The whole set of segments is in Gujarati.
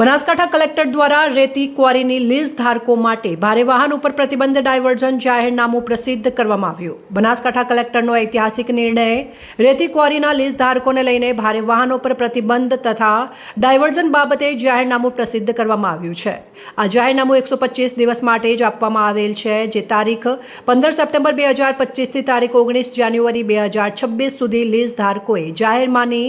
બનાસકાંઠા કલેક્ટર દ્વારા રેતી ક્વારીની લીઝ ધારકો માટે ભારે વાહન ઉપર પ્રતિબંધ ડાયવર્ઝન જાહેરનામું પ્રસિદ્ધ કરવામાં આવ્યું. બનાસકાંઠા કલેક્ટરનો ઐતિહાસિક નિર્ણય, રેતી ક્વારીના લીઝ ધારકોને લઈને ભારે વાહનો પર પ્રતિબંધ તથા ડાયવર્ઝન બાબતે જાહેરનામું પ્રસિદ્ધ કરવામાં આવ્યું છે. આ જાહેરનામું એકસો પચીસ દિવસ માટે જ આપવામાં આવેલ છે, જે તારીખ પંદર સપ્ટેમ્બર બે હજાર પચીસથી તારીખ ઓગણીસ જાન્યુઆરી બે હજાર છવ્વીસ સુધી લીઝ ધારકોએ જાહેરમાંની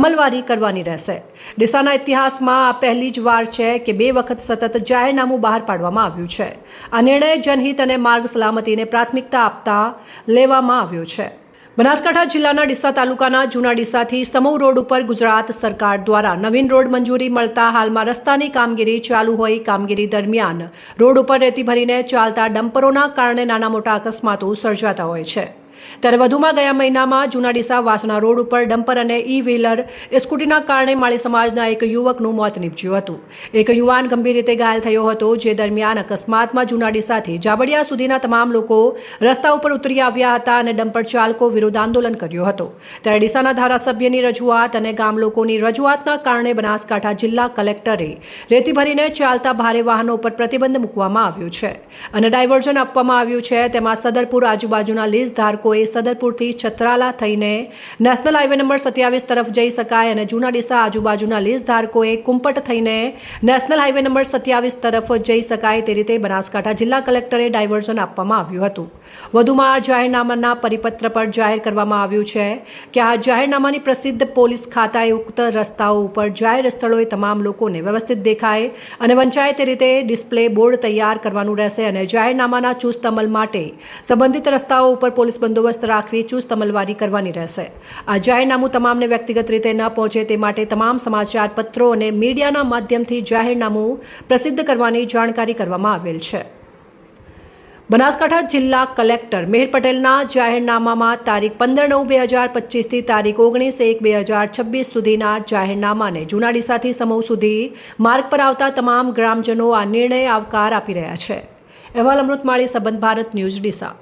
અમલવારી કરવાની રહેશે. ડીસાના ઇતિહાસમાં આ પહેલી જ વાર છે કે બે વખત સતત જાહેરનામું બહાર પાડવામાં આવ્યું છે. આ નિર્ણય જનહિત અને માર્ગ સલામતીને પ્રાથમિકતા આપતા લેવામાં આવ્યો છે. બનાસકાંઠા જિલ્લાના ડીસા તાલુકાના જૂના ડીસાથી સમૂહ રોડ ઉપર ગુજરાત સરકાર દ્વારા નવીન રોડ મંજૂરી મળતા હાલમાં રસ્તાની કામગીરી ચાલુ હોય કામગીરી દરમિયાન રોડ ઉપર રેતી ભરીને ચાલતા ડમ્પરોના કારણે નાના મોટા અકસ્માતો સર્જાતા હોય છે. ત્યારે વધુમાં ગયા મહિનામાં જૂના ડીસા વાસણા રોડ ઉપર ડમ્પર અને ઈ વ્હીલર સ્કૂટીના કારણે માળી સમાજના એક યુવકનું મોત નીપજ્યું હતું. એક યુવાન ગંભીર રીતે ઘાયલ થયો હતો, જે દરમિયાન અકસ્માતમાં જૂના ડીસાથી જાબડિયા સુધીના તમામ લોકો રસ્તા ઉપર ઉતરી આવ્યા હતા અને ડમ્પર ચાલકો વિરુદ્ધ આંદોલન કર્યો હતો. ત્યારે ડીસાના ધારાસભ્યની રજૂઆત અને ગામ લોકોની રજૂઆતના કારણે બનાસકાંઠા જિલ્લા કલેક્ટરે રેતી ભરીને ચાલતા ભારે વાહનો ઉપર પ્રતિબંધ મૂકવામાં આવ્યો છે અને ડાયવર્ઝન આપવામાં આવ્યું છે. તેમાં સદરપુર આજુબાજુના લીઝ ધારકોએ સદરપુરથી છત્રાલા થઈને નેશનલ હાઈવે નંબર સત્યાવીસ તરફ જઈ શકાય અને જૂના ડીસા આજુબાજુના લીઝ ધારકોએ કુંપટ થઈને નેશનલ હાઈવે નંબર સત્યાવીસ તરફ જઈ શકાય તે રીતે બનાસકાંઠા જિલ્લા કલેક્ટરે ડાયવર્ઝન આપવામાં આવ્યું હતું. વધુમાં જાહેરનામાના પરિપત્ર પર જાહેર કરવામાં આવ્યું છે કે આ જાહેરનામાની પ્રસિદ્ધ પોલીસ ખાતાએ ઉક્ત રસ્તાઓ ઉપર જાહેર સ્થળોએ તમામ લોકોને વ્યવસ્થિત દેખાય અને વંચાય તે રીતે ડિસ્પ્લે બોર્ડ તૈયાર કરવાનું રહેશે અને જાહેરનામાના ચુસ્ત અમલ માટે સંબંધિત રસ્તાઓ ઉપર પોલીસ બંદોબસ્ત રાખવી ચુસ્ત અમલવારી કરવાની રહેશે. આ જાહેરનામું તમામને વ્યક્તિગત રીતે ન પહોંચે તે માટે તમામ સમાચાર પત્રો અને મીડિયાના માધ્યમથી જાહેરનામું પ્રસિદ્ધ કરવાની જાણકારી કરવામાં આવેલ છે. બનાસકાંઠા જિલ્લા કલેક્ટર મેહર પટેલના જાહેરનામામાં તારીખ પંદર નવ બે હજાર પચીસથી તારીખ ઓગણીસ એક બે હજાર છવ્વીસ સુધીના જાહેરનામાને જૂના ડીસાથી સમૂહ સુધી માર્ગ પર આવતા તમામ ગ્રામજનો આ નિર્ણય આવકાર આપી રહ્યા છે. અહેવાલ અમૃતમાળી, સંબંધ ભારત ન્યૂઝ ડીસા.